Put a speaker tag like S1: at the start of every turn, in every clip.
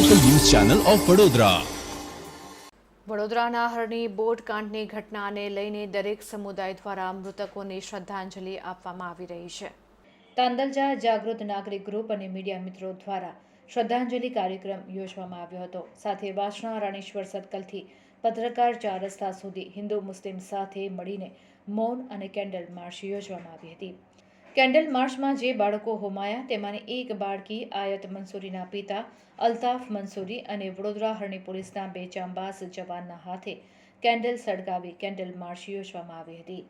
S1: Channel of Vadodara
S2: વડોદરાના Harni boat કાંડની ઘટનાને લઈને દરેક સમુદાય દ્વારા મૃતકોને શ્રદ્ધાંજલિ આપવામાં આવી રહી છે. તાંદલજા જાગૃત નાગરિક ગ્રુપ અને મીડિયા મિત્રો દ્વારા શ્રદ્ધાંજલિ કાર્યક્રમ યોજવામાં આવ્યો હતો. સાથે વાસણા રાણેશ્વર સર્કલથી પત્રકાર ચાર રસ્તા સુધી હિન્દુ મુસ્લિમ સાથે મળીને મૌન અને કેન્ડલ માર્ચ યોજવામાં આવી હતી. કેન્ડલ માર્ચમાં જે બાળકો હોમાયા, તેમાંની એક બાળકી આયત મંસૂરીના પિતા અલ્તાફ મંસૂરી અને વડોદરા હરણી પોલીસના બે જાંબાઝ જવાનના હાથે કેન્ડલ સળગાવી કેન્ડલ માર્ચ યોજવામાં આવી હતી.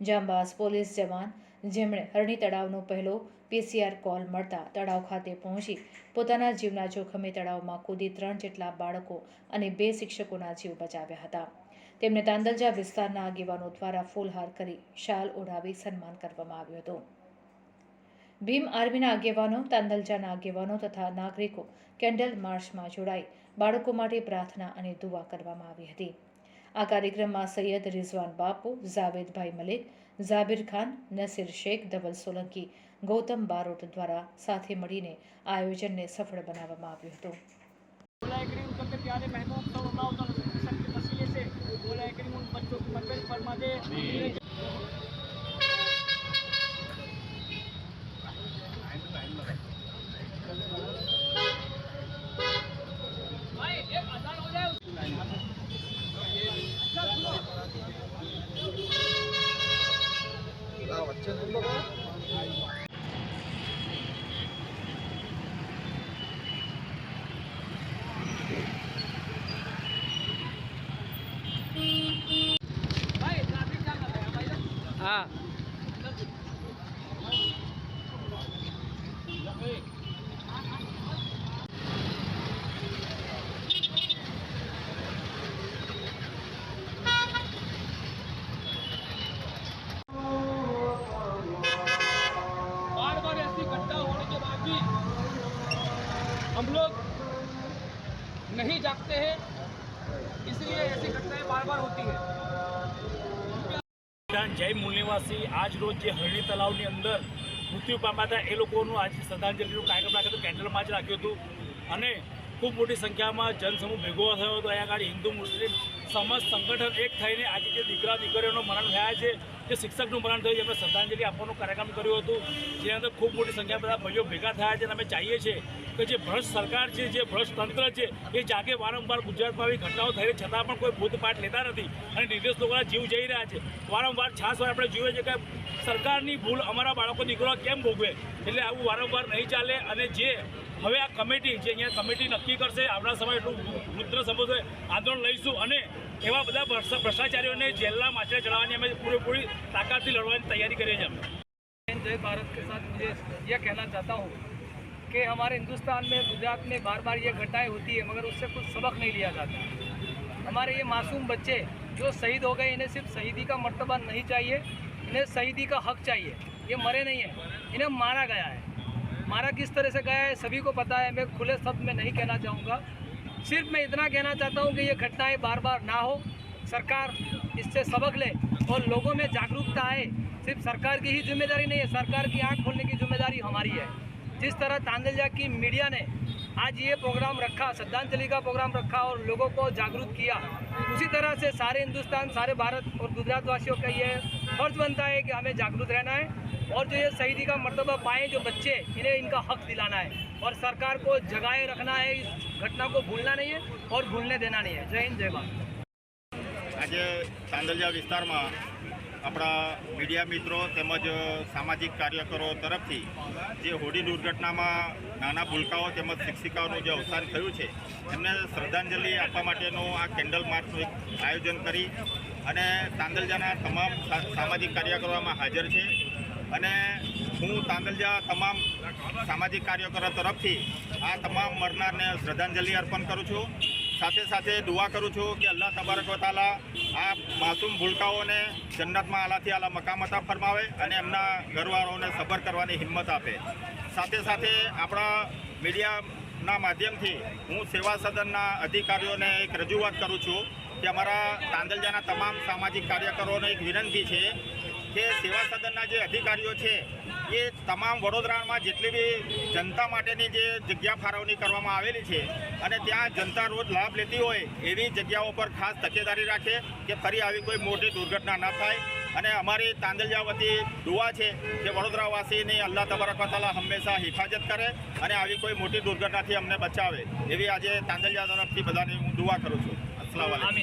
S2: જાંબાઝ પોલીસ જવાન જેમણે હરણી તળાવનો પહેલો પીસીઆર કોલ મળતા તળાવ ખાતે પહોંચી પોતાના જીવના જોખમે તળાવમાં કૂદી ત્રણ જેટલા બાળકો અને બે શિક્ષકોના જીવ બચાવ્યા હતા. તેમને તાંદલજા વિસ્તારના આગેવાનો દ્વારા ફૂલહાર કરી શાલ ઓઢાવી સન્માન કરવામાં આવ્યું હતું. ભીમ આર્મીના આગેવાનો, તાંદલજાના આગેવાનો તથા નાગરિકો કેન્ડલ માર્ચમાં જોડાઈ બાળકો માટે પ્રાર્થના અને દુઆ કરવામાં આવી હતી. આ કાર્યક્રમમાં સૈયદ રિઝવાન બાપુ જાવેદભાઈ મલિક, ઝાબિર ખાન, નસીર શેખ, ધવલ સોલંકી, ગૌતમ બારોટ દ્વારા સાથે મળીને આયોજનને સફળ બનાવવામાં આવ્યું હતું.
S3: हम लोग नहीं जागते हैं इसलिए ऐसी घटनाएं बार बार होती है
S4: વિધાન જય મૂળ નિવાસી આજ રોજ જે હરણી તલાવની અંદર મૃત્યુ પામ્યા હતા એ લોકોનું આજે શ્રદ્ધાંજલિનો કાર્યક્રમ રાખ્યો હતો કેન્ડલ માર્ચ રાખ્યું હતું અને ખૂબ મોટી સંખ્યામાં જનસમૂહ ભેગો થયો હતો. અહીંયા આગળ હિન્દુ, મુસ્લિમ સમસ્ત સંગઠન એક થઈને આજે જે દીકરા, દીકરીઓનું મરણ થયા છે, જે શિક્ષકનું મરણ થયું એમને શ્રદ્ધાંજલિ આપવાનો કાર્યક્રમ કર્યો હતો. જેની અંદર ખૂબ મોટી સંખ્યામાં બધા ભાઈઓ ભેગા થયા છે અને અમે ચાહીએ છીએ કે જે ભ્રષ્ટ સરકાર છે, જે ભ્રષ્ટ તંત્ર છે, એ જાગે વારંવાર ગુજરાતમાં આવી ઘટનાઓ થઈ છતાં પણ કોઈ ભૂતપાઠ લેતા નથી અને નિર્દેશ લોકોના જીવ જઈ રહ્યા છે. વારંવાર છાસ વાર આપણે જોઈએ છે કે સરકારની ભૂલ અમારા બાળકો, દીકરો કેમ ભોગવે? એટલે આવું વારંવાર નહીં ચાલે અને જે હવે આ કમિટી જે અહીંયા કમિટી નક્કી કરશે આવનાર સમય એટલું રુદ્ર સંબોધે આંદોલન લઈશું અને એવા બધા ભ્રષ્ટ- ભ્રષ્ટાચારીઓને જેલના માછલા ચડાવવાની અમે પૂરેપૂરી તાકાતથી લડવાની તૈયારી કરીએ છીએ અમે
S3: जय भारत के साथ मुझे यह कहना चाहता हूँ कि हमारे हिंदुस्तान में गुजरात में बार बार ये घटनाएं होती है मगर उससे कुछ सबक नहीं लिया जाता हमारे ये मासूम बच्चे जो शहीद हो गए इन्हें सिर्फ शहीदी का मर्तबा नहीं चाहिए इन्हें शहीदी का हक चाहिए ये मरे नहीं हैं इन्हें मारा गया है मारा किस तरह से गया है, सभी को पता है, मैं खुले शब्द में नहीं कहना चाहूँगा। सिर्फ़ मैं इतना कहना चाहता हूँ कि ये घटनाएँ बार बार ना हो। सरकार इससे सबक ले और लोगों में जागरूकता आए। सिर्फ़ सरकार की ही ज़िम्मेदारी नहीं है, सरकार की आँख खोलने की ज़िम्मेदारी हमारी है। जिस तरह तांदलजा की मीडिया ने आज ये प्रोग्राम रखा श्रद्धांजलि का प्रोग्राम रखा और लोगों को जागरूक किया उसी तरह से सारे हिंदुस्तान सारे भारत और गुजरात वासियों का ये फर्ज बनता है कि हमें जागरूक रहना है और जो ये शहीदी का मर्तबा पाएँ जो बच्चे इन्हें इनका हक दिलाना है और सरकार को जगाए रखना है इस घटना को भूलना नहीं है और भूलने देना नहीं है जय हिंद जय भारत
S5: આજે તાંદલિયા વિસ્તારમાં આપણા મીડિયા મિત્રો તેમજ સામાજિક કાર્યકરો તરફથી જે હોડી દુર્ઘટનામાં નાના ભૂલકાઓ તેમજ શિક્ષિકાઓનું જે અવસાન થયું છે, એમને શ્રદ્ધાંજલિ આપવા માટેનું આ કેન્ડલ માર્ચનું એક આયોજન કરી અને તાંદલજાના તમામ સામાજિક કાર્યકરોમાં હાજર છે. અને હું તાંદલજા તમામ સામાજિક કાર્યકરો તરફથી આ તમામ મરનારને શ્રદ્ધાંજલિ અર્પણ કરું છું. સાથે સાથે દુઆ કરું છું કે અલ્લાહ તબારક તાલા આ માસૂમ ભૂલકાઓને જન્નતમાં આલાથી આલા મકામતા ફરમાવે અને એમના ઘરવાળાઓને સબર કરવાની હિંમત આપે. સાથે સાથે આપણા મીડિયાના માધ્યમથી હું સેવા સદનના અધિકારીઓને એક રજૂઆત કરું છું કે અમારા તાંદલજાના તમામ સામાજિક કાર્યકરોને એક વિનંતી છે કે સેવા સદનના જે અધિકારીઓ છે એ તમામ વડોદરામાં જેટલી બી જનતા માટેની જે જગ્યા ફાળવણી કરવામાં આવેલી છે અને ત્યાં જનતા રોજ લાભ લેતી હોય એવી જગ્યાઓ પર ખાસ તકેદારી રાખે કે ફરી આવી કોઈ મોટી દુર્ઘટના ન થાય. અને અમારી તાંદલિયા વતી દુઆ છે કે વડોદરાવાસીની અલ્લાહ તબરકતાલા હંમેશા હિફાજત કરે અને આવી કોઈ મોટી દુર્ઘટનાથી અમને બચાવે. એવી આજે તાંદલિયા તરફથી બધાની હું દુઆ કરું છું. અસલામ